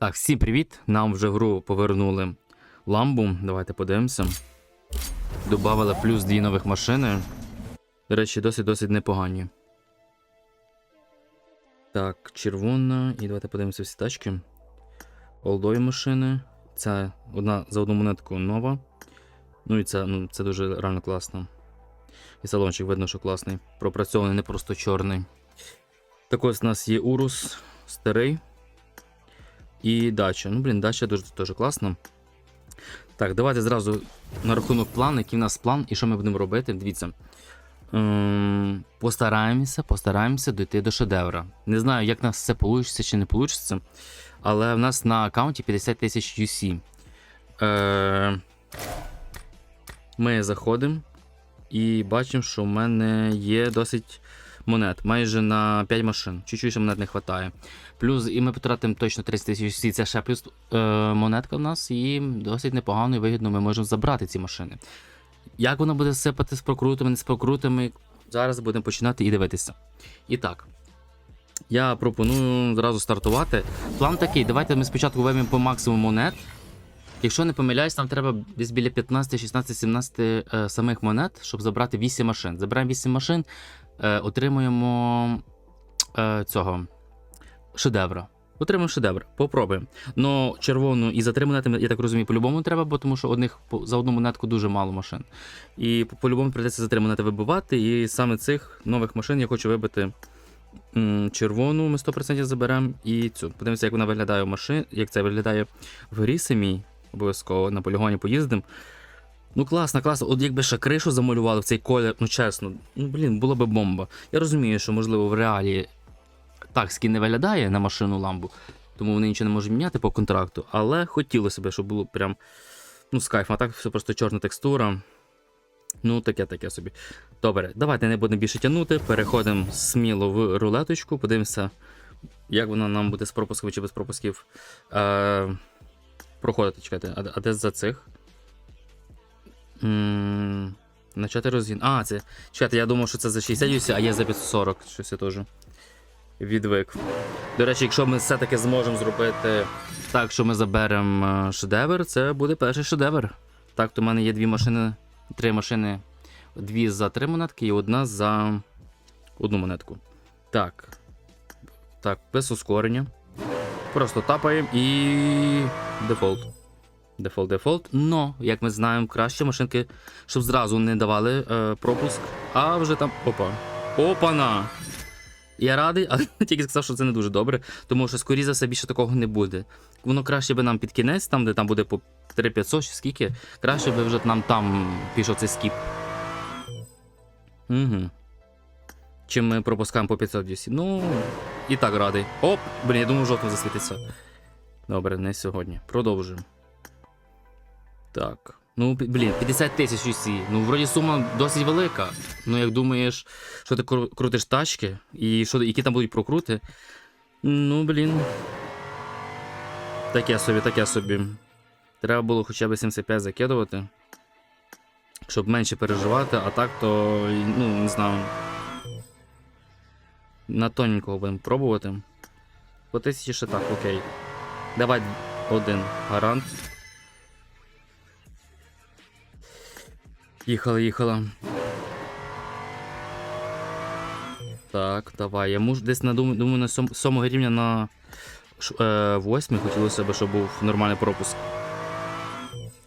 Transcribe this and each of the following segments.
Так, всім привіт! Нам вже гру повернули ламбу. Давайте подивимося. Добавили плюс дві нових машини. До речі, досить-досить непогані. Так, червона. І давайте подивимося всі тачки. Олдові машини. Це одна за одну монетку нова. Ну і це, ну, це дуже реально класно. І салончик видно, що класний. Пропрацьований, не просто чорний. Так ось у нас є Урус старий. І дача. Ну, блін, дача дуже теж класна. Так, давайте зразу на рахунок плану, який в нас план і що ми будемо робити. Дивіться. Ем, постараємося, постараємося дійти до шедевра. Не знаю, як нас це вийде чи не вийде, але в нас на аккаунті 50 тисяч UC. Е, ми заходимо і бачимо, що в мене є досить монет, майже на 5 машин. Чуть-чуть монет не вистачає. Плюс і ми потратимо точно 30 тисяч це ще плюс е, монетка в нас, і досить непогано і вигідно ми можемо забрати ці машини. Як вона буде сипати з прокрутами, не з прокрутами, зараз будемо починати і дивитися. І так. Я пропоную зразу стартувати. План такий: давайте ми спочатку виймемо по максимуму монет. Якщо не помиляюсь, нам треба десь біля 15, 16, 17 е, самих монет, щоб забрати 8 машин. Забираємо 8 машин, отримуємо е, цього шедевра. Отримаємо шедевр, попробуємо. Ну, червону і за три монети, я так розумію, по-любому треба, бо тому що одних за одну монетку дуже мало машин. І по- по-любому прийдеться за три монети вибивати. І саме цих нових машин я хочу вибити червону, ми 100% заберемо, і цю. Подивимося, як вона виглядає в машин, як це виглядає в грі самій. Обов'язково на полігоні поїздимо. Ну, класно, класно. От якби ще кришу замалювали в цей колір, ну чесно, ну блін, була би бомба. Я розумію, що можливо в реалі так скін не виглядає на машину ламбу, тому вони нічого не можуть міняти по контракту, але хотілося б, щоб було прям ну, з а так все просто чорна текстура. Ну, таке таке собі. Добре, давайте не будемо більше тягнути. Переходимо сміло в рулеточку, подивимося, як вона нам буде з пропусками чи без пропусків. Е, проходити, чекайте, а, а де за цих? Начати розгін. А, це. Чекайте, я думав, що це за 60 UC, а є за 540. Щось я теж відвик. До речі, якщо ми все-таки зможемо зробити так, що ми заберемо е, шедевр, це буде перший шедевр. Так, то в мене є дві машини, три машини, дві за три монетки і одна за одну монетку. Так. Так, без ускорення. Просто тапаємо і. дефолт. Дефолт, дефолт. Но, як ми знаємо, краще машинки, щоб зразу не давали е, пропуск. А вже там. Опа. Опана! Я радий, але тільки сказав, що це не дуже добре, тому що, скоріше за все, більше такого не буде. Воно краще би нам під кінець, там, де там буде по 3500 чи скільки, краще би вже нам там пішов цей скіп. Угу. Чим ми пропускаємо по 500 DC. Ну, і так радий. Оп! Блін, я думаю, жовтим засвітиться. Добре, не сьогодні. Продовжуємо. Так. Ну, блін, 50 тисяч UC. Ну, вроді сума досить велика. Ну, як думаєш, що ти крутиш тачки, і що, які там будуть прокрути. Ну, блін. Таке собі, таке собі. Треба було хоча б 75 закидувати. Щоб менше переживати, а так то, ну, не знаю. На тоненького будемо пробувати. По тисячі ще так, окей. Давай один гарант. Їхала, їхала. Так, давай. Я можу десь на дум- думаю, на сьом- сьомого рівня на ш- е, восьмий хотілося б, щоб був нормальний пропуск.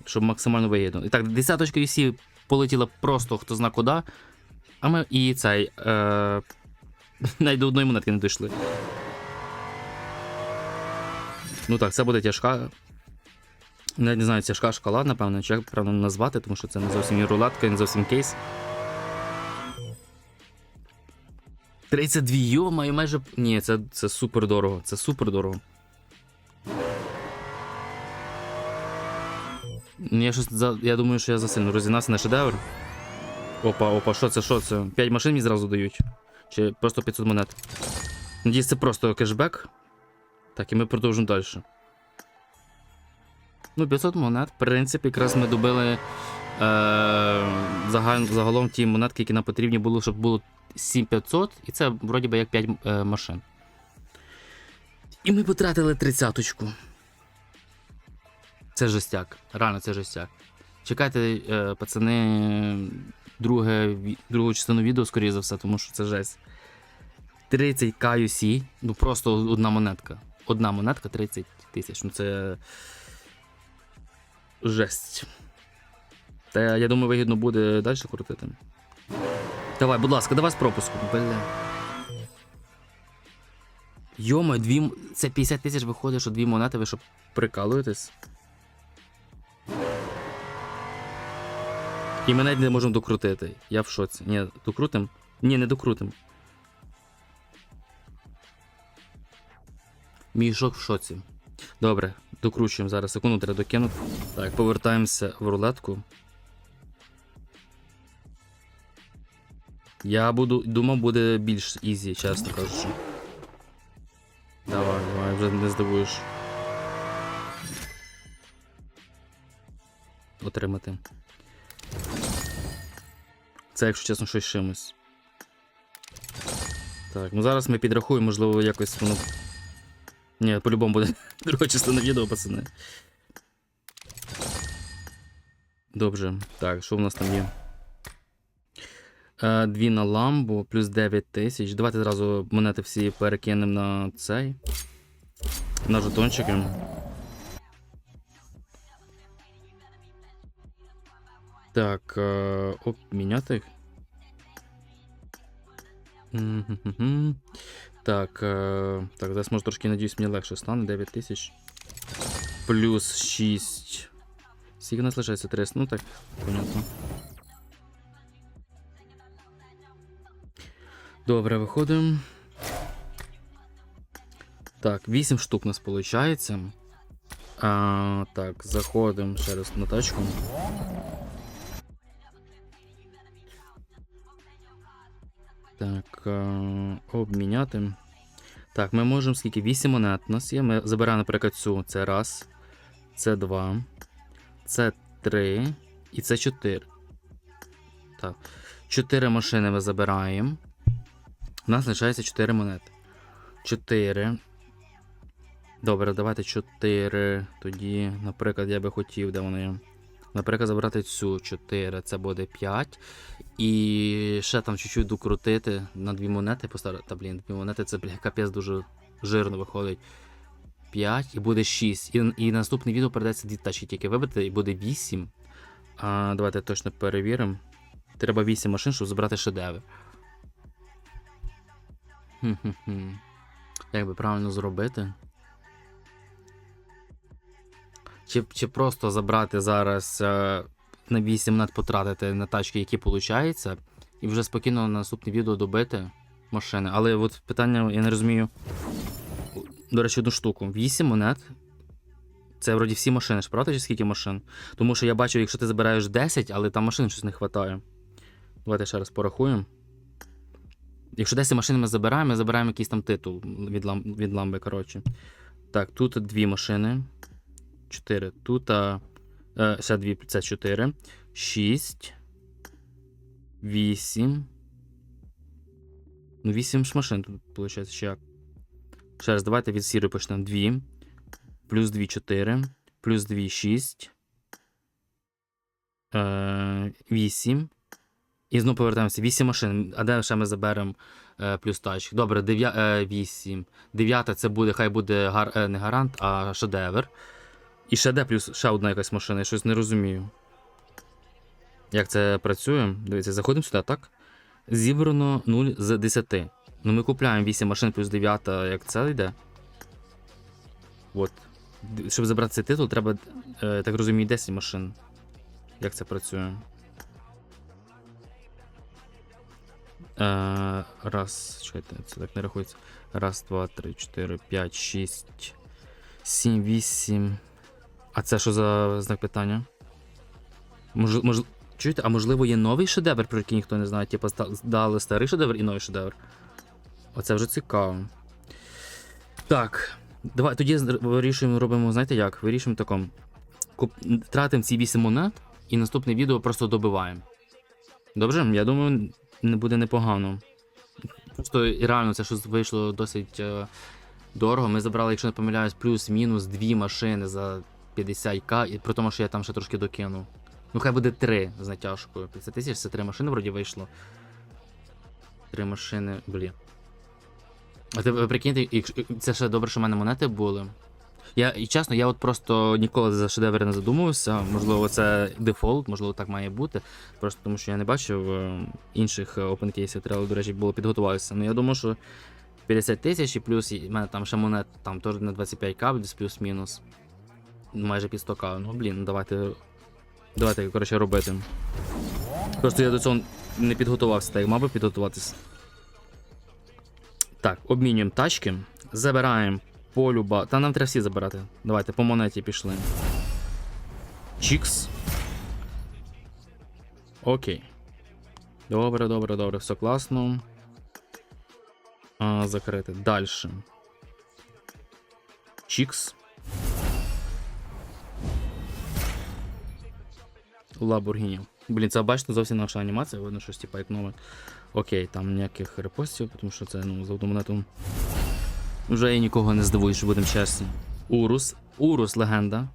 Щоб максимально вигідно. І так, десяточка UC полетіла просто хто зна куди. А ми і цей. Е, навіть до одної монетки не дійшли. Ну так, це буде тяжка. Навіть не знаю, тяжка шкала, напевно, чи як правильно назвати, тому що це не зовсім і рулетка, не зовсім кейс. 32 йома і майже. Ні, це, це супер дорого. Це супер дорого. Ну, Я, щось за... я думаю, що я засильно розігнався на шедевр. Опа, опа, що це, що це? 5 машин мені зразу дають. Чи просто 500 монет. Надіюсь, це просто кешбек. Так, і ми продовжимо далі. Ну, 500 монет, в принципі, якраз ми добили е, загалом, загалом ті монетки, які нам потрібні були, щоб було 7500, і це вроді би як 5 е, машин. І ми потратили тридцяточку. Це жестяк. Реально, це жестяк. Чекайте, е, пацани, друге, другу частину відео, скоріше за все, тому що це жесть. 30 KUC, ну просто одна монетка. Одна монетка 30 тисяч. Ну це. Жесть. Та я думаю, вигідно буде далі крутити. Давай, будь ласка, давай з пропуску. Бля. Йома, дві. Це 50 тисяч виходить, що дві монети, ви що прикалуєтесь? І ми навіть не можемо докрутити. Я в шоці. Ні, докрутим? Ні, не докрутим. Мій шок в шоці. Добре, докручуємо зараз. Секунду треба докинути. Так, повертаємося в рулетку. Я буду. Думав, буде більш ізі, чесно кажучи. Давай, давай, вже не здивуєш. Отримати. Це, якщо чесно, щось чимось. Так, ну зараз ми підрахуємо, можливо, якось воно. Ні, по-любому буде друга частина відео, пацани. Добре. Так, що в нас там є? Е, Дві на ламбу, плюс 9 тисяч. Давайте зразу монети всі перекинемо на цей. На жетончики. Так, е, обміняти їх. Мгм-гм-гм. Так, е, так, зараз може трошки, надіюсь, мені легше стане. 9 тисяч. Плюс 6. Скільки у нас лишається 300? Ну так, понятно. Добре, виходимо. Так, 8 штук у нас виходить. А, так, заходимо ще раз на тачку. Так, е, обміняти. Так, ми можемо скільки? 8 монет у нас є. Ми забираємо, наприклад, цю. Це раз. Це два. Це три. І це 4. Так. 4 машини ми забираємо. У нас лишається 4 монети. 4. Добре, давайте 4. Тоді, наприклад, я би хотів, де вони. Наприклад, забрати цю 4, це буде 5. І ще там чуть-чуть докрутити на дві монети поставити. Та блін, дві монети це бля, капець дуже жирно виходить. 5 і буде 6. І, і наступне відео передається дві тачки тільки вибити, і буде 8. А, давайте точно перевіримо. Треба 8 машин, щоб забрати шедевр. Хм-хм-хм. Як би правильно зробити? Чи, чи просто забрати зараз е, на 8 монет потратити на тачки, які получаються, і вже спокійно на наступне відео добити машини. Але от питання, я не розумію. До речі, одну штуку. 8 монет. Це вроді всі машини, ж правда, чи скільки машин? Тому що я бачу, якщо ти забираєш 10, але там машин щось не вистачає. Давайте ще раз порахуємо. Якщо 10 машин ми забираємо, ми забираємо якийсь там титул від, лам... від ламби, коротше. Так, тут дві машини. 4. Тут а, е, ще дві, це 4. 6. 8. Ну, 8 ж машин тут, виходить, ще як. Ще раз, давайте від сірої почнемо. 2. Плюс 2, 4. Плюс 2, 6. Е, 8. І знову повертаємося. 8 машин. А де ще ми заберемо е, плюс тачки? Добре, 9, е, 8. 9 це буде, хай буде гар, е, не гарант, а шедевр. І ще де плюс ще одна якась машина, я щось не розумію. Як це працює? Дивіться, заходимо сюди, так? Зібрано 0 з 10. Ну ми купляємо 8 машин плюс 9, як це йде. От. Щоб забрати цей титул, треба, е, так розумію, 10 машин. Як це працює? Е, раз, чекайте, це так не рахується. Раз, два, три, чотири, п'ять, шість, сім, вісім. А це що за знак питання? Мож, мож, чуєте, а можливо є новий шедевр, про який ніхто не знає. Типу, дали старий шедевр і новий шедевр. Оце вже цікаво. Так. Давай тоді вирішуємо, робимо, знаєте як? Вирішуємо таком. Куп... Тратимо ці 8 монет і наступне відео просто добиваємо. Добре? Я думаю, не буде непогано. Просто реально це щось вийшло досить е, дорого. Ми забрали, якщо не помиляюсь, плюс-мінус дві машини за 50к, і при тому, що я там ще трошки докину. Ну, хай буде 3 з натяжкою. 50 тисяч це 3 машини вроді вийшло. 3 машини, блін. А ти прикиньте, це ще добре, що в мене монети були. Я, і чесно, я от просто ніколи за шедеври не задумувався. Можливо, це дефолт, можливо, так має бути. Просто тому що я не бачив е, інших опенкейсів. Треба, до речі, було підготуватися. Ну я думаю, що 50 тисяч і плюс і в мене там ще монет там теж на 25к, десь плюс-мінус. Майже під 100к. Ну блін, ну, давайте. Давайте, коротше, робити. Просто я до цього не підготувався, так як мав би підготуватися. Так, обмінюємо тачки. Забираємо полюба. Та нам треба всі забирати. Давайте, по монеті пішли. Чікс. Окей. Добре, добре, добре, все класно. А, закрити. Далі. Чікс. Ламборгіні. Блін, це бачите, зовсім наша анімація, видно щось типа як нове. Окей, там ніяких репостів, тому що це ну, за одну монету. Вже я нікого не здивую, що будемо чесні. Урус. Урус легенда.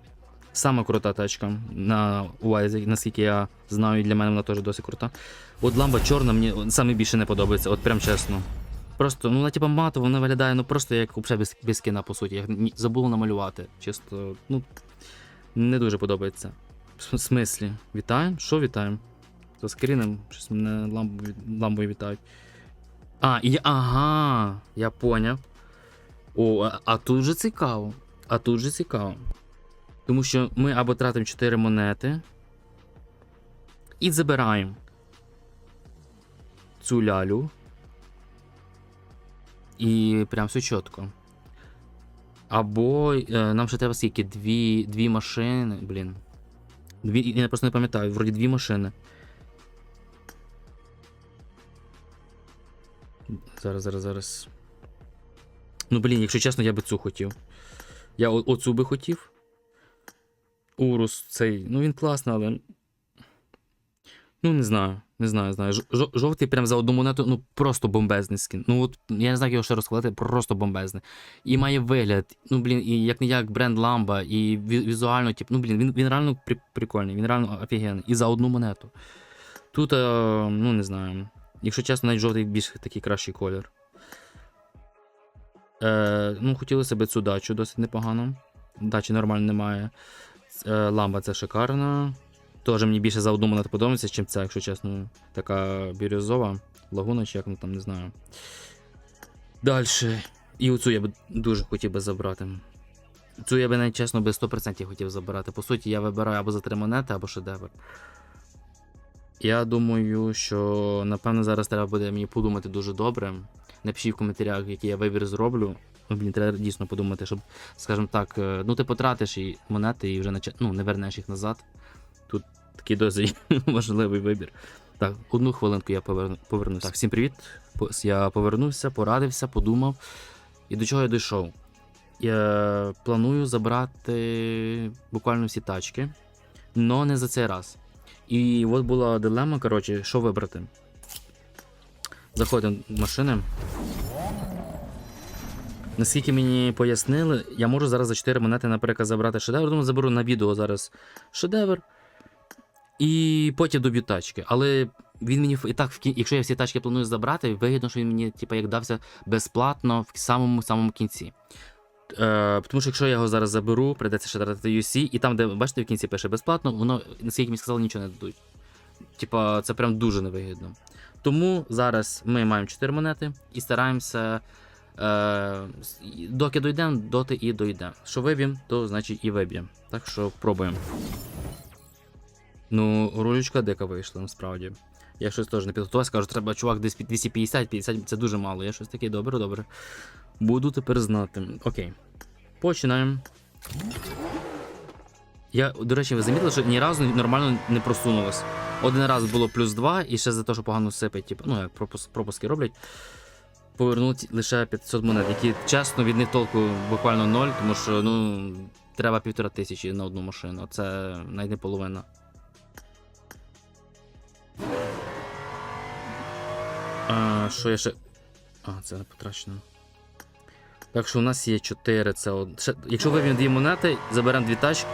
Сама крута тачка на увазі, наскільки я знаю, і для мене вона теж досить крута. От ламба чорна мені саме більше не подобається, от прям чесно. Просто, ну вона типа матово, вона виглядає, ну просто як взагалі без, без кіна, по суті. Я ні- забув намалювати. Чисто, ну, не дуже подобається. В смислі? Вітаємо? Що вітаємо? За скріном, щось мене ламбу, ламбою вітають. А, і ага, я поняв. О, а, а тут же цікаво. А тут же цікаво. Тому що ми або тратимо 4 монети і забираємо цю лялю. І прям все чітко. Або е, нам ще треба скільки? Дві, дві машини. Блін. Дві, я просто не пам'ятаю, вроді дві машини. Зараз, зараз, зараз. Ну, блін, якщо чесно, я би цю хотів. Я о- оцю би хотів. Урус цей. Ну він класний, але. Ну, не знаю. Не знаю, знаю. Жовтий прям за одну монету, ну просто бомбезний скін. Ну от я не знаю, як його ще розкладати, просто бомбезний. І має вигляд, ну блін, і як не як бренд Ламба, і візуально, тип, ну блін, він, він реально при, прикольний, він реально офігенний. І за одну монету. Тут, е, ну не знаю. Якщо чесно, навіть жовтий більш такий кращий колір. Е, ну, хотілося б цю дачу досить непогано. Дачі нормально немає. Е, ламба це шикарна. Теж мені більше за одну монету подобається, чим ця, якщо чесно, така бірюзова. Лагуна, чи як ну там не знаю. Далі. І оцю я б дуже хотів би забрати. Цю я би навіть чесно би 100% хотів забирати. По суті, я вибираю або за три монети, або шедевр. Я думаю, що напевно зараз треба буде мені подумати дуже добре. Напишіть в коментарях, який я вибір зроблю. Ну, блін, треба дійсно подумати, щоб, скажімо так, е, ну ти потратиш і монети і вже наче, ну, не вернеш їх назад. Тут такий досить важливий вибір. Так, одну хвилинку я поверну, повернуся. Так, всім привіт. Я повернувся, порадився, подумав. І до чого я дійшов? Я планую забрати буквально всі тачки, але не за цей раз. І от була дилема, коротше, що вибрати. Заходимо в машини. Наскільки мені пояснили, я можу зараз за 4 монети, наприклад, забрати шедевр. Думаю, заберу на відео зараз шедевр. І потім доб'ю тачки. Але він мені і так, якщо я всі тачки планую забрати, вигідно, що він мені типу, як дався безплатно в самому самому кінці. Е, тому що якщо я його зараз заберу, прийдеться ще тратити UC, і там, де бачите, в кінці пише безплатно, воно, наскільки мені сказали, нічого не дадуть. Типа, це прям дуже невигідно. Тому зараз ми маємо 4 монети і стараємося. Е, доки дійдемо, доти і дійдемо. Що виб'ємо, то значить і виб'ємо. Так що пробуємо. Ну, рулючка дика вийшла, насправді. Я щось теж не підготувався, кажу, треба чувак десь 250, 50 це дуже мало. Я щось таке, добре, добре. Буду тепер знати. Окей. Починаємо. Я, до речі, ви замітили, що ні разу нормально не просунулось. Один раз було плюс 2, і ще за те, що погано сипить, типу, ну як пропуск, пропуски роблять. Повернуть лише 500 монет, які чесно від них толку буквально ноль, тому що ну, треба півтора тисячі на одну машину. Це навіть не половина. А, що я ще. А, це не потрачено. Так що у нас є 4. Це од... Якщо виб'ємо дві монети, заберемо дві тачки.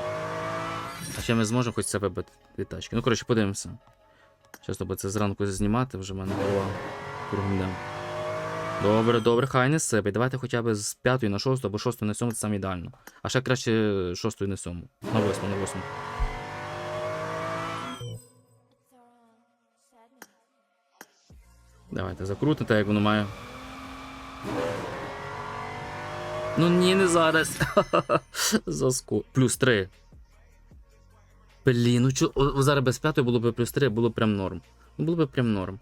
А ще ми зможемо хоч це вибити дві тачки. Ну, коротше, подивимося. Часто би це зранку знімати, вже в мене голова кругом йде. Добре, добре, хай не сипе. Давайте хоча б з 5 на 6 або 6 на 7 це саме ідеально. А ще краще 6 на 7. На 8, на 8. Давайте закрутите, як воно має. Ну ні, не зараз. Заску. Плюс 3. Блін, ну чо. о, Зараз без 5 було б плюс 3, було б прям норм. Ну, Було б прям норм.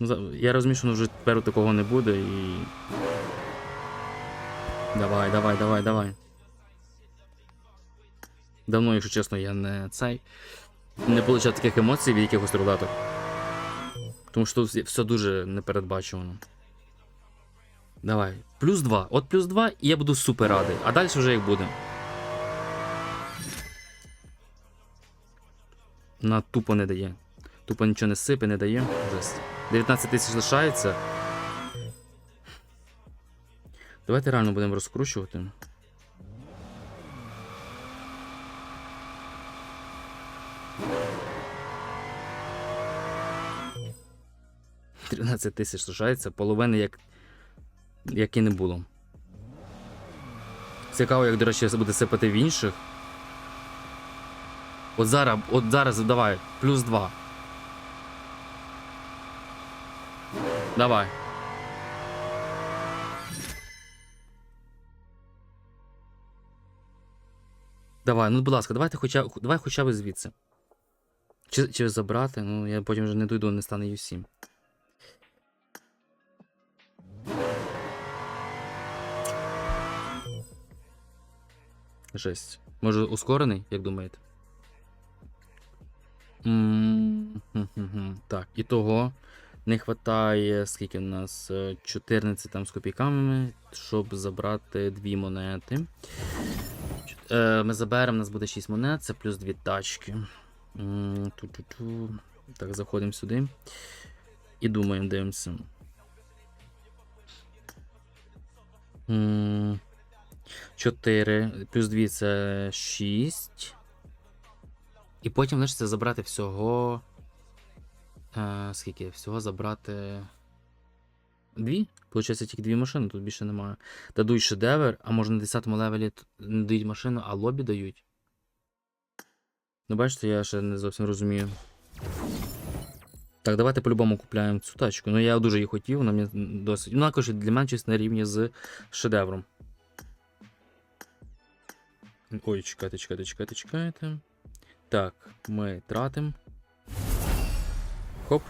Ну, Я розумію, що вже тепер такого не буде і. Давай, давай, давай, давай. Давно, якщо чесно, я не цей. Не получав таких емоцій від якихось рулеток. Тому що тут все дуже непередбачувано. Давай. Плюс 2. От плюс 2, і я буду супер радий. А далі вже як буде. На тупо не дає. Тупо нічого не сипе, не дає. Жесть. 19 тисяч лишається. Давайте реально будемо розкручувати. Тринадцять тисяч лишається, половини як. як і не було. Цікаво, як, до речі, буде сипати в інших. От зараз, от зараз давай, плюс 2. Давай. Давай, ну будь ласка, давайте хоча, давай хоча б звідси. Чи, чи забрати, ну я потім вже не дойду, не стане U7. Жесть. Може ускорений, як думаєте? Так, і того не вистачає, скільки в нас? Е, 14 там з копійками, щоб забрати дві монети. Е, ми заберемо, у нас буде 6 монет, це плюс 2 тачки. Так, заходимо сюди. І думаємо, дивимося. М, 4 плюс 2 це 6. І потім лишиться забрати всього. Е, скільки? Всього забрати. Дві? Получається тільки дві машини, тут більше немає. Дадуть шедевр, а може на 10 левелі не дають машину, а лобі дають. Ну, бачите, я ще не зовсім розумію. Так, давайте по-любому купляємо цю тачку. Ну, я дуже її хотів, вона мені досить. Ну, також для мене щось на рівні з шедевром. Ой, чекайте, чекайте, чекайте, чекайте. Так, ми тратимо. Хоп.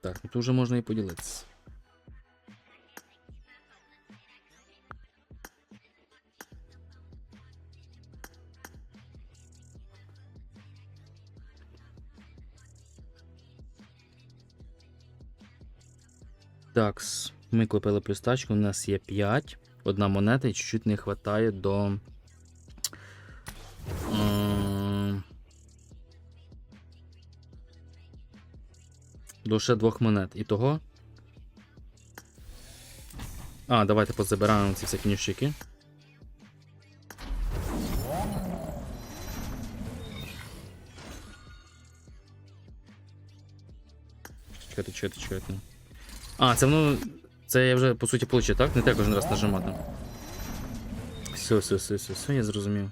Так, ну тут вже можна і поділитися. Так, ми купили плюс тачку, у нас є 5, одна монета і чуть-чуть не вистачає до. До ще двох монет. І того. А, давайте позабираємо ці всякі ніщики. Чекайте, чекайте, чекайте. А, це воно. Це я вже по суті получив, так? Не треба кожен раз нажимати. Все, все, все, все, все, я зрозумів.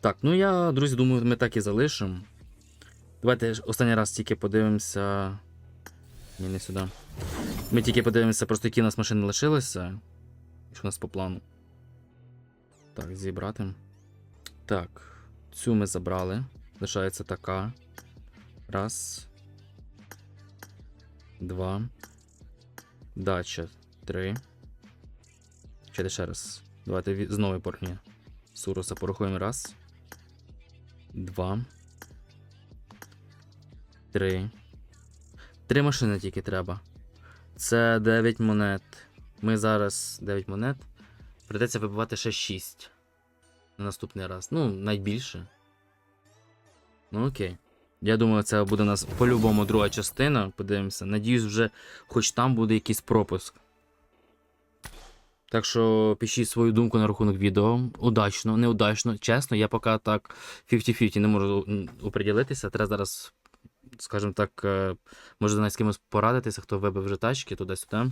Так, ну я, друзі, думаю, ми так і залишимо. Давайте останній раз тільки подивимося. Ні, не сюди. Ми тільки подивимося, просто які у нас машини лишилися. Що у нас по плану. Так, зібрати. Так. Цю ми забрали. Лишається така. Раз. Два. Дача. Три. Ще ще раз. Давайте знову порні. Суруса порахуємо. Раз. Два. Три. Три машини тільки треба. Це 9 монет. Ми зараз 9 монет. Придеться вибивати ще 6. На наступний раз. Ну, навіть більше. Ну окей. Я думаю, це буде у нас по-любому друга частина. Подивимося. Надіюсь, вже хоч там буде якийсь пропуск. Так що пишіть свою думку на рахунок відео. Удачно, неудачно. Чесно, я поки так 50-50 не можу оприділитися. Треба зараз, скажімо так, е, може навіть з кимось порадитися, хто вибив вже тачки туди-сюди. Е,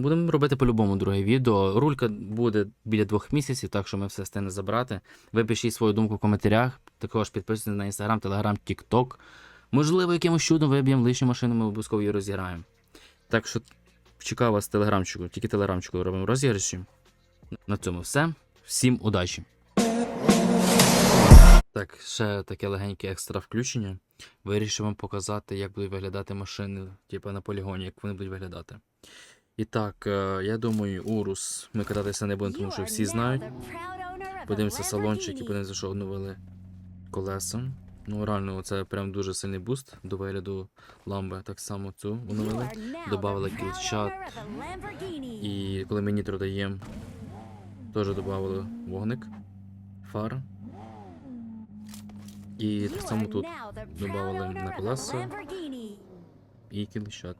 Будемо робити по-любому друге відео. Рулька буде біля двох місяців, так що ми все встигнемо забрати. Ви пишіть свою думку в коментарях. Також підписуйтесь на інстаграм, телеграм, тікток. Можливо, якимось чудом виб'ємо лишню машину, ми обов'язково її розіграємо. Так що чекаю вас телеграмчику, тільки телеграмчику робимо розіграші. На цьому все. Всім удачі! Так, ще таке легеньке екстра включення. Вирішив вам показати, як будуть виглядати машини, типу на полігоні, як вони будуть виглядати. І так, е, я думаю, Урус ми кататися не будемо, тому що всі знають. Подивимося салончик і подивимося, що обновили колеса. Ну, реально, це прям дуже сильний буст до вигляду ламби. Так само цю оновили. Добавили кілчат. І коли ми нітро даємо, теж додали вогник, фар. І так само тут добавили на колеса і кілчат.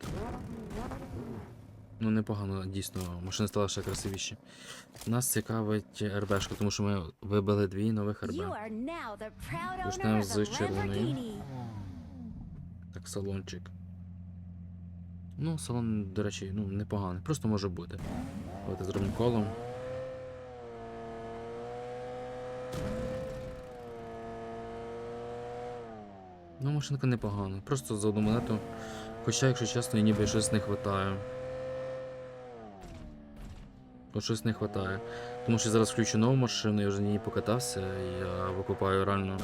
Ну, непогано, дійсно, машина стала ще красивіше. Нас цікавить РБшка, тому що ми вибили дві нових РБ. Почнемо з червоної. Так, салончик. Ну, салон, до речі, ну, непоганий. Просто може бути. Давайте зробимо колом. Ну, машинка непогана. Просто за одну монету. Хоча, якщо чесно, ніби щось не вистачає. От щось не вистачає. Тому що зараз включу нову машину, я вже на ній покатався, і я викупаю реально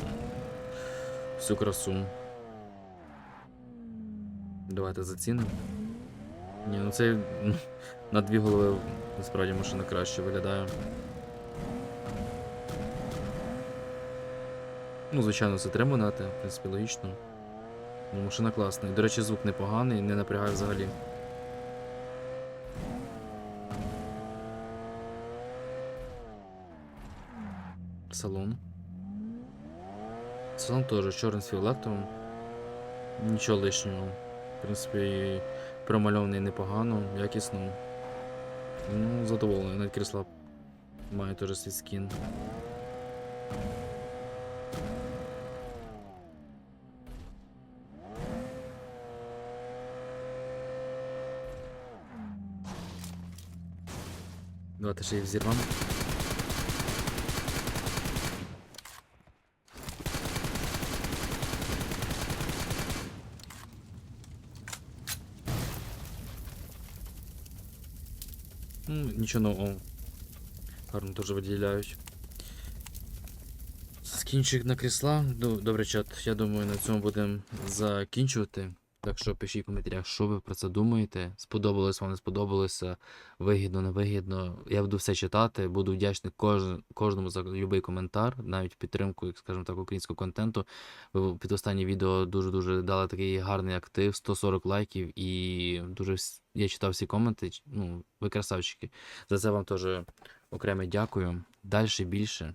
всю красу. Давайте зацінимо. Ні, ну це ну, на дві голови насправді машина краще виглядає. Ну, звичайно, це три монети, в принципі, логічно. Ну, машина класна. І, до речі, звук непоганий, не напрягає взагалі. Салон. Салон теж чорний з фіолетовим. Нічого лишнього. В принципі, промальований непогано, якісно. Ну, задоволений. Навіть крісла має теж свій скін. Давайте ще їх взірвемо. Нічого нового. Гарно теж виділяють. Скінчик на крісла. Добре, чат. Я думаю, на цьому будемо закінчувати. Так що пишіть в коментарях, що ви про це думаєте. Сподобалось вам, не сподобалося, вигідно, невигідно. Я буду все читати, буду вдячний кож... кожному за будь-який коментар, навіть підтримку, скажімо так, українського контенту. Ви під останнє відео дуже-дуже дали такий гарний актив, 140 лайків, і дуже я читав всі коменти. Ну, ви красавчики. За це вам теж окремо дякую. Далі більше.